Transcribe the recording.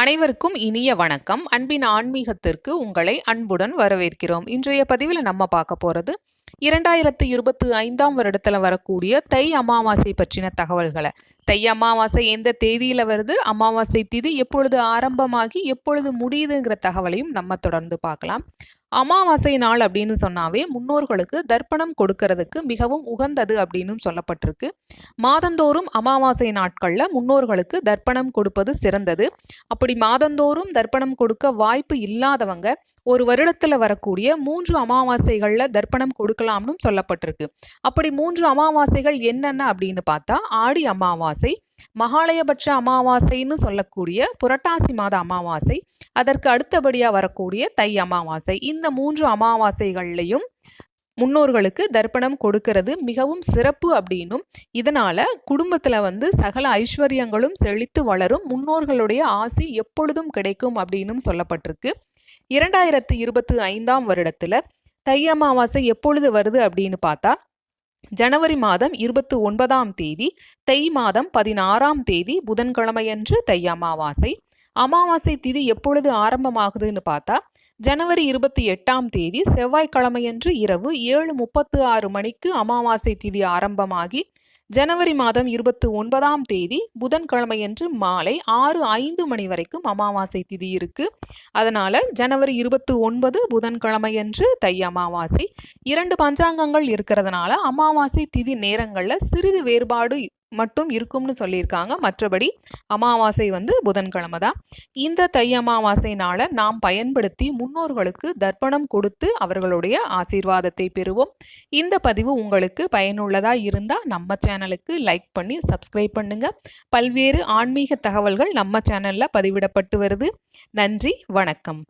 அனைவருக்கும் இனிய வணக்கம். அன்பின் ஆன்மீகத்திற்கு உங்களை அன்புடன் வரவேற்கிறோம். இன்றைய பதிவில் நம்ம பார்க்க போகிறது இரண்டாயிரத்து இருபத்தி ஐந்தாம் வருடத்தில் வரக்கூடிய தை அமாவாசை பற்றின தகவல்களை. தை அமாவாசை எந்த தேதியில் வருது அமாவாசை திதி எப்பொழுது ஆரம்பமாகி எப்பொழுது முடியுதுங்கிற தகவலையும் நம்ம தொடர்ந்து பார்க்கலாம். அமாவாசை நாள் அப்படின்னு சொன்னாவே முன்னோர்களுக்கு தர்ப்பணம் கொடுக்கறதுக்கு மிகவும் உகந்தது அப்படின்னு சொல்லப்பட்டிருக்கு. மாதந்தோறும் அமாவாசை நாட்களில் முன்னோர்களுக்கு தர்ப்பணம் கொடுப்பது சிறந்தது. அப்படி மாதந்தோறும் தர்ப்பணம் கொடுக்க வாய்ப்பு இல்லாதவங்க ஒரு வருடத்தில் வரக்கூடிய மூன்று அமாவாசைகளில் தர்ப்பணம் இருக்கலாம்னு சொல்லப்பட்டிருக்கு. அப்படி மூன்று அமாவாசைகள் என்னென்ன அப்படின்னு பார்த்தா ஆடி அமாவாசை மகாலயபட்ச அமாவாசைன்னு சொல்லக்கூடிய புரட்டாசி மாத அமாவாசை அதற்கு அடுத்தபடியாக வரக்கூடிய தை அமாவாசை. இந்த மூன்று அமாவாசைகள்லையும் முன்னோர்களுக்கு தர்ப்பணம் கொடுக்கிறது மிகவும் சிறப்பு அப்படின்னும் இதனால குடும்பத்துல வந்து சகல ஐஸ்வர்யங்களும் செழித்து வளரும் முன்னோர்களுடைய ஆசி எப்பொழுதும் கிடைக்கும் அப்படின்னும் சொல்லப்பட்டிருக்கு. இரண்டாயிரத்து இருபத்தி ஐந்தாம் வருடத்துல தை அமாவாசை எப்பொழுது வருது அப்படின்னு பார்த்தா ஜனவரி மாதம் இருபத்தி ஒன்பதாம் தேதி தை மாதம் பதினாறாம் தேதி புதன்கிழமையன்று தை அமாவாசை. அமாவாசை திதி எப்பொழுது ஆரம்பமாகுதுன்னு பார்த்தா ஜனவரி இருபத்தி எட்டாம் தேதி செவ்வாய்க்கிழமையன்று இரவு ஏழு முப்பத்து ஆறு மணிக்கு அமாவாசை திதி ஆரம்பமாகி ஜனவரி மாதம் இருபத்தி ஒன்பதாம் தேதி புதன்கிழமையன்று மாலை ஆறு ஐந்து மணி வரைக்கும் அமாவாசை திதி இருக்கு. அதனால ஜனவரி இருபத்தி ஒன்பது புதன்கிழமையன்று தை அமாவாசை. இரண்டு பஞ்சாங்கங்கள் இருக்கிறதுனால அமாவாசை திதி நேரங்களில் சிறிது வேறுபாடு மட்டும் இருக்கும்னு சொல்லியிருக்காங்க. மற்றபடி அமாவாசை வந்து புதன்கிழமை தான். இந்த தை அமாவாசைனால நாம் பயன்படுத்தி முன்னோர்களுக்கு தர்ப்பணம் கொடுத்து அவர்களுடைய ஆசீர்வாதத்தை பெறுவோம். இந்த பதிவு உங்களுக்கு பயனுள்ளதாக இருந்தால் நம்ம சேனலுக்கு லைக் பண்ணி சப்ஸ்கிரைப் பண்ணுங்கள் பல்வேறு ஆன்மீக தகவல்கள் நம்ம சேனலில் பதிவிடப்பட்டு வருது. நன்றி வணக்கம்.